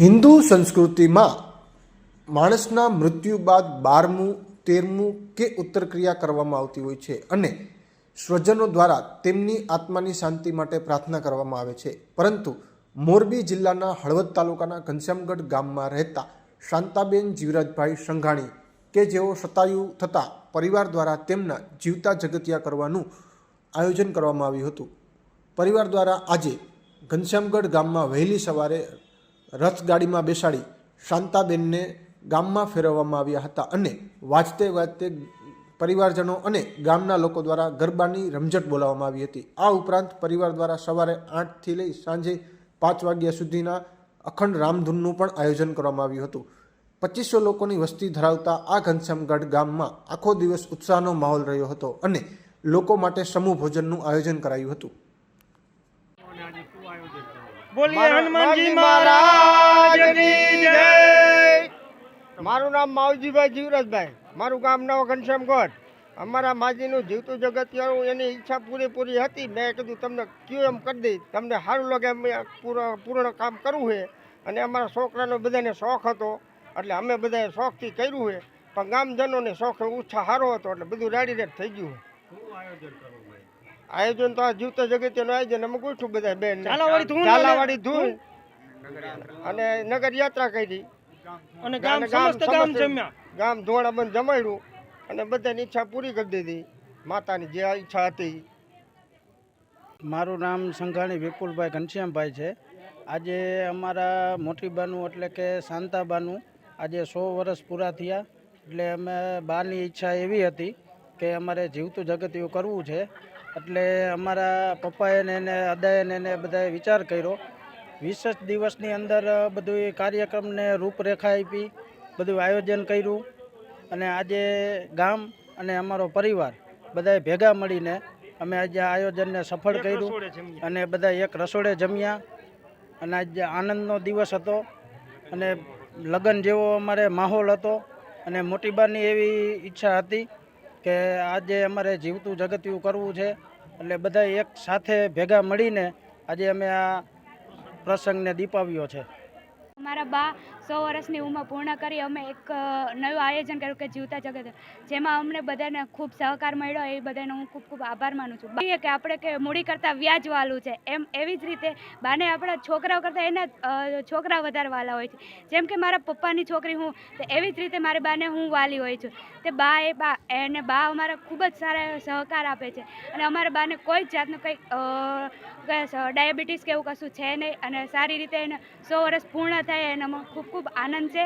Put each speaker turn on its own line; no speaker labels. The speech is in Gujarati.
હિન્દુ સંસ્કૃતિમાં માણસના મૃત્યુ બાદ બારમું, તેરમું કે ઉત્તરક્રિયા કરવામાં આવતી હોય છે અને સ્વજનો દ્વારા તેમની આત્માની શાંતિ માટે પ્રાર્થના કરવામાં આવે છે. પરંતુ મોરબી જિલ્લાના હળવદ તાલુકાના ઘનશ્યામગઢ ગામમાં રહેતા શાંતાબેન જીવરાજભાઈ સંઘાણી કે જેઓ સતાયુ થતાં પરિવાર દ્વારા તેમના જીવતા જગતિયા કરવાનું આયોજન કરવામાં આવ્યું હતું. પરિવાર દ્વારા આજે ઘનશ્યામગઢ ગામમાં વહેલી સવારે રથગાડીમાં બેસાડી શાંતાબેનને ગામમાં ફેરવવામાં આવ્યા હતા અને વાજતે વાજતે પરિવારજનો અને ગામના લોકો દ્વારા ગરબાની રમઝટ બોલાવવામાં આવી હતી. આ ઉપરાંત પરિવાર દ્વારા સવારે આઠથી લઈ સાંજે પાંચ વાગ્યા સુધીના અખંડ રામધૂનનું પણ આયોજન કરવામાં આવ્યું હતું. પચીસો લોકોની વસ્તી ધરાવતા આ ઘનશ્યામગઢ ગામમાં આખો દિવસ ઉત્સાહનો માહોલ રહ્યો હતો અને લોકો માટે સમૂહ ભોજનનું આયોજન કરાયું હતું.
બોલીએ હનુમાનજી મહારાજની જય.
મારું નામ માવજીભાઈ જીવરાજભાઈ. મારું ગામ નવ ઘનશ્યામગઢ અમારા માજીનું જીવતું જગતિયાનું એની ઈચ્છા પૂરેપૂરી હતી. મેં કીધું તમને કયું એમ કરી દઈ. તમને સારું લાગે એમ પૂર્ણ કામ કરવું છે. અને અમારા છોકરાનો બધાને શોખ હતો. એટલે અમે બધાએ શોખથી કર્યું છે. પણ ગામજનોને શોખ ઉત્સાહ સારો હતો. એટલે બધું રેડી રેડ થઈ ગયું આયોજન તો આ જીવતા જગતિયાનું આયોજન. અમે ગોઠું બધા બેન
ઝાલાવાડી ધૂન
ઝાલાવાડી ધૂન. અને નગર યાત્રા કરી.
અને ગામ સમસ્ત ગામ જમ્યા.
ગામ ધોળાબંધ જમાડ્યું. અને બધાની ઈચ્છા પૂરી કરી દીધી. માતાની જે ઈચ્છા હતી.
મારું નામ સંઘાણી વિપુલભાઈ ઘનશ્યામભાઈ છે. આજે અમારા મોટી બાનું એટલે કે શાંતાબાનું આજે સો વર્ષ પૂરા થયા. એટલે અમે બાની ઈચ્છા એવી હતી કે અમારે જીવતું જગતિયું કરવું છે. એટલે અમારા પપ્પાએ ને એને અદાયને એને બધાએ વિચાર કર્યો. વીસ જ દિવસની અંદર બધું એ કાર્યક્રમને રૂપરેખા આપી બધું આયોજન કર્યું. અને આજે ગામ અને અમારો પરિવાર બધાએ ભેગા મળીને અમે આજે આ આયોજનને સફળ કર્યું અને બધા એક રસોડે જમ્યા. અને આજે આનંદનો દિવસ હતો. અને લગ્ન જેવો અમારે માહોલ હતો. અને મોટીબાની એવી ઈચ્છા હતી કે આજે અમારે જીવતું જગતિયું કરવું છે, એટલે બધા એક સાથે ભેગા મળીને આજે અમે આ પ્રસંગને દીપાવ્યો છે.
અમારા બા સો વર્ષની ઉંમર પૂર્ણ કરી અમે એક નવું આયોજન કર્યું કે જીવતા જગત. જેમાં અમને બધાને ખૂબ સહકાર મળ્યો, એ બધાનો હું ખૂબ ખૂબ આભાર માનું છું. કહીએ કે આપણે કે મૂડી કરતાં વ્યાજ વાલું છે, એમ એવી જ રીતે બાને આપણા છોકરાઓ કરતાં એના છોકરા વધારે વાલા હોય છે. જેમ કે મારા પપ્પાની છોકરી હું, તો એવી જ રીતે મારી બાને હું વાલી હોય છું. તે બા એ બા, એને બા અમારા ખૂબ જ સારા સહકાર આપે છે. અને અમારા બાને કોઈ જ જાતનું કંઈ ડાયાબિટીસ કે એવું કશું છે નહીં. અને સારી રીતે એને સો વર્ષ પૂર્ણ થાય એનામાં ખૂબ ખૂબ આનંદ છે.